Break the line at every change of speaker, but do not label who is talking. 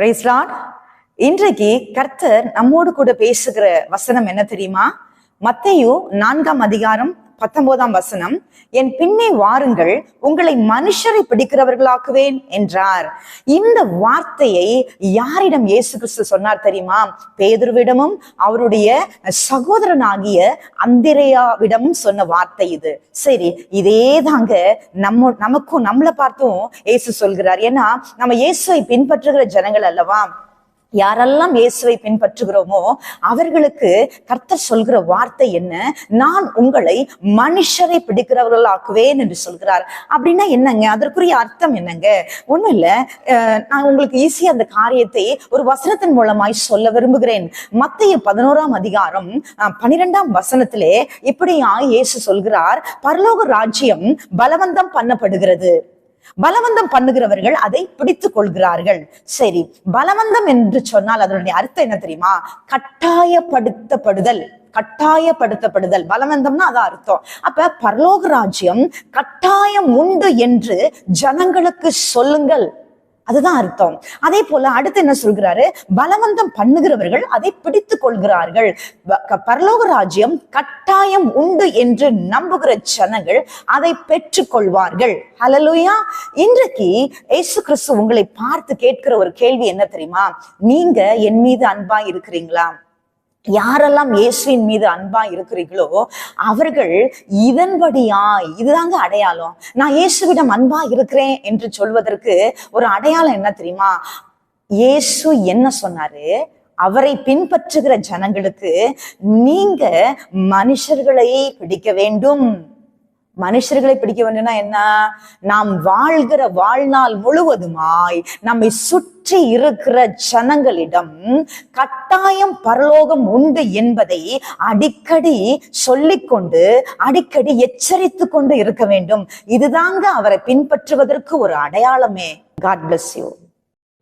Price இன்றைக்கு கர்த்தர் நம்மோடு கூட பேசுகிற வசனம் என்ன தெரியுமா? மத்தையு நான்காம் அதிகாரம் பத்தொன்பதாம் வசனம் என் பின்னே வாருங்கள் உங்களை மனுஷரை பிடிக்கிறவர்களாக்குவேன் என்றார். இந்த வார்த்தையை யாரிடம் இயேசு கிறிஸ்து சொன்னார் தெரியுமா? பேதுருவிடமும் அவருடைய சகோதரனாகிய அந்திரையாவிடமும் சொன்ன வார்த்தை இது. சரி இதே தாங்க நம்ம நமக்கும் நம்மளை பார்த்தும் இயேசு சொல்கிறார். ஏன்னா நம்ம இயேசுவை பின்பற்றுகிற ஜனங்கள் அல்லவா? யாரெல்லாம் இயேசுவை பின்பற்றுகிறோமோ அவர்களுக்கு கர்த்தர் சொல்கிற வார்த்தை என்ன? நான் உங்களை மனுஷரை பிடிக்கிறவர்களாக்குவேன் என்று சொல்கிறார். அப்படின்னா என்னங்க? அதற்குரிய அர்த்தம் என்னங்க? ஒண்ணும் இல்ல. நான் உங்களுக்கு ஈஸியா அந்த காரியத்தை ஒரு வசனத்தின் மூலமாய் சொல்ல விரும்புகிறேன். மத்திய பதினோராம் அதிகாரம் பனிரெண்டாம் வசனத்திலே இப்படியா இயேசு சொல்கிறார் பரலோக ராஜ்யம் பலவந்தம் பண்ணப்படுகிறது. பலவந்தம் பண்ணுகிறவர்கள் அதை பிடித்துக் கொள்கிறார்கள். சரி பலவந்தம் என்று சொன்னால் அதனுடைய அர்த்தம் என்ன தெரியுமா? கட்டாயப்படுத்தப்படுதல். கட்டாயப்படுத்தப்படுதல். பலவந்தம்னா அதான் அர்த்தம். அப்ப பரலோக ராஜ்யம் கட்டாயம் உண்டு என்று ஜனங்களுக்கு சொல்லுங்கள். அதுதான் அர்த்தம். அதே போல அடுத்து என்ன சொல்கிறாரு? பலவந்தம் பண்ணுகிறவர்கள் அதை பிடித்துக் கொள்கிறார்கள். ப- க- பரலோக ராஜ்யம் கட்டாயம் உண்டு என்று நம்புகிற ஜனங்கள் அதை பெற்றுக் கொள்வார்கள். ஹalleluya இன்றைக்கு இயேசு கிறிஸ்து உங்களை பார்த்து கேட்கிற ஒரு கேள்வி என்ன தெரியுமா? நீங்க என் மீது அன்பா இருக்கிறீங்களா? யாரெல்லாம் இயேசுவின் மீது அன்பா இருக்கிறீர்களோ அவர்கள் இதன்படியா இதுதாங்க அடையாளம். நான் இயேசுவிடம் அன்பா இருக்கிறேன் என்று சொல்வதற்கு ஒரு அடையாளம் என்ன தெரியுமா? இயேசு என்ன சொன்னாரு? அவரை பின்பற்றுகிற ஜனங்களுக்கு நீங்க மனுஷர்களை பிடிக்க வேண்டும். மனுஷர்களை பிடிக்க வேண்டும்னா என்ன? நாம் வாழ்கிற வாழ்நாள் முழுவதுமாய் நம்மை சுற்றி இருக்கிற ஜனங்களிடம் கட்டாயம் பரலோகம் உண்டு என்பதை அடிக்கடி சொல்லிக்கொண்டு அடிக்கடி எச்சரித்து கொண்டு இருக்க வேண்டும். இதுதாங்க அவரை பின்பற்றுவதற்கு ஒரு அடையாளமே. God bless you